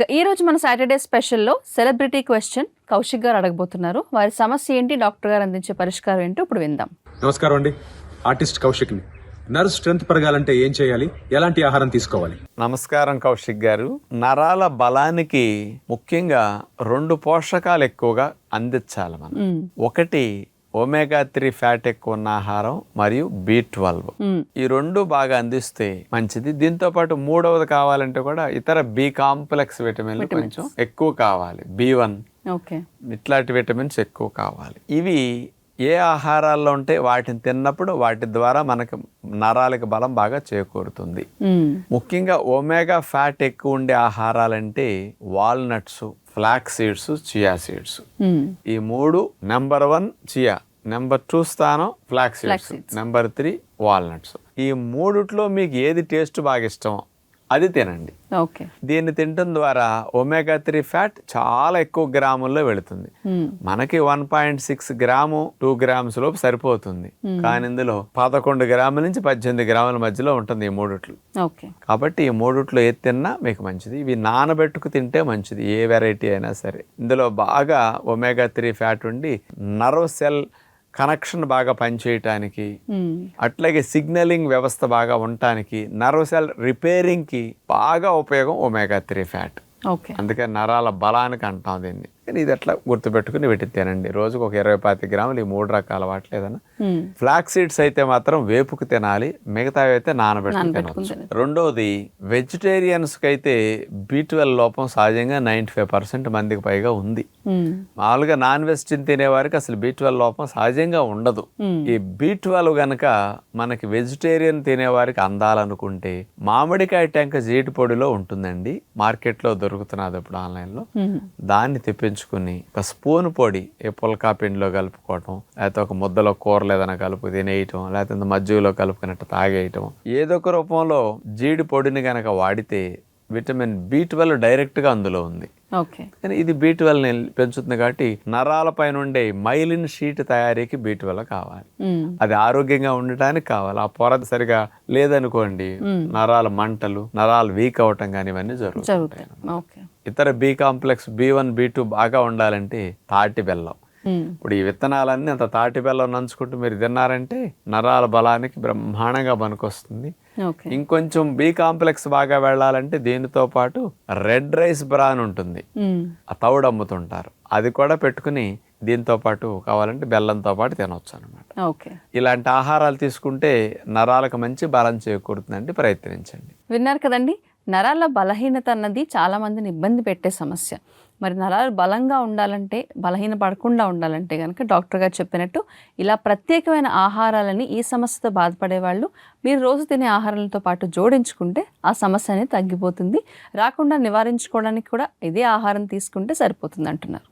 ఇక ఈ రోజు మన సాటర్డే స్పెషల్లో సెలబ్రిటీ క్వశ్చన్ కౌశిక్ గారు అడగబోతున్నారు. వారి సమస్య ఏంటి? డాక్టర్ గారు అందించే పరిష్కారం ఏంటో ఇప్పుడు విందాం. నమస్కారం అండి. ఆర్టిస్ట్ కౌశిక్ని. నర్వ్ స్ట్రెంత్ పెరగాలంటే ఏం చేయాలి? ఎలాంటి ఆహారం తీసుకోవాలి? నమస్కారం కౌశిక్ గారు. నరాల బలానికి ముఖ్యంగా రెండు పోషకాలు ఎక్కువగా అందించాలి మనం. ఒకటి ఒమేగా త్రీ ఫ్యాట్ ఎక్కువ ఉన్న ఆహారం మరియు బి ట్వెల్వ్ ఈ రెండు బాగా అందిస్తే మంచిది. దీంతో పాటు మూడవది కావాలంటే కూడా ఇతర బి కాంప్లెక్స్ విటమిన్లు కొంచెం ఎక్కువ కావాలి. B one okay. ఇట్లాంటి విటమిన్స్ ఎక్కువ కావాలి. ఇవి ఏ ఆహారాల్లో ఉంటే వాటిని తిన్నప్పుడు వాటి ద్వారా మనకు నరాలకు బలం బాగా చేకూరుతుంది. ముఖ్యంగా ఒమేగా ఫ్యాట్ ఎక్కువ ఉండే ఆహారాలంటే walnuts flax seeds chia seeds. ఈ మూడు number one chia number two స్థానం flax seeds. Number three walnuts. ఈ మూడిట్లో మీకు ఏది టేస్ట్ బాగా ఇష్టమో అది తినండి. ఓకే. దీన్ని తినటం ద్వారా ఒమేగా త్రీ ఫ్యాట్ చాలా ఎక్కువ గ్రాముల్లో వెళుతుంది. మనకి one point six gram two grams లోపు సరిపోతుంది. కానీ ఇందులో పదకొండు గ్రాముల నుంచి పద్దెనిమిది గ్రాముల మధ్యలో ఉంటుంది ఈ మూడిట్లు. ఓకే. కాబట్టి ఈ మూడిట్లో ఏది తిన్నా మీకు మంచిది. ఇవి నానబెట్టుకు తింటే మంచిది ఏ వెరైటీ అయినా సరే. ఇందులో బాగా ఒమేగా త్రీ ఫ్యాట్ ఉండి నర్వ్ సెల్ కనెక్షన్ బాగా పనిచేయటానికి అట్లాగే సిగ్నలింగ్ వ్యవస్థ బాగా ఉండటానికి నర్వ్ సెల్ రిపేరింగ్కి బాగా ఉపయోగం ఒమేగా త్రీ ఫ్యాట్. అందుకే నరాల బలానికి అంటాం దీన్ని. కానీ ఇది ఎట్లా గుర్తుపెట్టుకుని వీటి తినండి. రోజుకు ఒక ఇరవై పాతి గ్రాములు ఈ మూడు రకాల వాటిలో ఏదైనా ఫ్లాక్ సీడ్స్ అయితే మాత్రం వేపుకు తినాలి మిగతావి అయితే నానబెట్టుకుని తినవచ్చు రెండోది వెజిటేరియన్స్కి అయితే బి లోపం సహజంగా నైంటీ ఫైవ్ పర్సెంట్ మందికి పైగా ఉంది. మామూలుగా నాన్ వెజిటేరియన్ తినే వారికి అసలు బి లోపం సహజంగా ఉండదు. ఈ బి ట్వెల్వ్ గనక మనకి వెజిటేరియన్ తినే వారికి అందాలనుకుంటే మామిడికాయ టెంక జీడి పొడిలో ఉంటుందండి. మార్కెట్లో దొరుకుతున్నది ఇప్పుడు ఆన్లైన్లో. దాన్ని తెప్పించుకుని ఒక స్పూన్ పొడి ఏ పుల్కా పిండిలో కలుపుకోవటం లేకపోతే ఒక ముద్దలో కూరలు ఏదైనా కలుపు తినేయటం లేకపోతే మజ్జిగలో కలుపుకున్నట్టు తాగేయటం. ఏదో ఒక రూపంలో జీడి పొడిని గనక వాడితే విటమిన్ బి ట్వెల్వ్ డైరెక్ట్గా అందులో ఉంది. కానీ ఇది బీ ట్వెల్వ్ని పెంచుతుంది కాబట్టి నరాల పైన ఉండే మైలిన్ షీట్ తయారీకి బీ ట్వెల్వ్ కావాలి. అది ఆరోగ్యంగా ఉండటానికి కావాలి. ఆ పొర సరిగా లేదనుకోండి నరాల మంటలు నరాలు వీక్ అవటం కానీ ఇవన్నీ జరుగుతాయి. ఇతర B complex B one B two బాగా ఉండాలంటే తాటి బెల్లం. ఇప్పుడు ఈ విత్తనాలన్నీ అంత తాటి బెల్లం నంచుకుంటూ మీరు తిన్నారంటే నరాల బలానికి బ్రహ్మాండంగా పనికొస్తుంది. ఇంకొంచెం బి కాంప్లెక్స్ బాగా వెళ్ళాలంటే దీనితో పాటు రెడ్ రైస్ బ్రాన్ ఉంటుంది. ఆ తౌడు అమ్ముతుంటారు. అది కూడా పెట్టుకుని దీంతో పాటు కావాలంటే బెల్లంతో పాటు తినవచ్చు అనమాట ఇలాంటి ఆహారాలు తీసుకుంటే నరాలకు మంచి బలం చేకూరుతుందండి ప్రయత్నించండి. విన్నారు కదండి? నరాల బలహీనత అన్నది చాలామందిని ఇబ్బంది పెట్టే సమస్య. మరి నరాలు బలంగా ఉండాలంటే బలహీన పడకుండా ఉండాలంటే కనుక డాక్టర్ గారు చెప్పినట్టు ఇలా ప్రత్యేకమైన ఆహారాలని ఈ సమస్యతో బాధపడే వాళ్ళు మీరు రోజు తినే ఆహారాలతో పాటు జోడించుకుంటే ఆ సమస్య అనేది తగ్గిపోతుంది. రాకుండా నివారించుకోవడానికి కూడా ఇదే ఆహారం తీసుకుంటే సరిపోతుంది అంటున్నారు.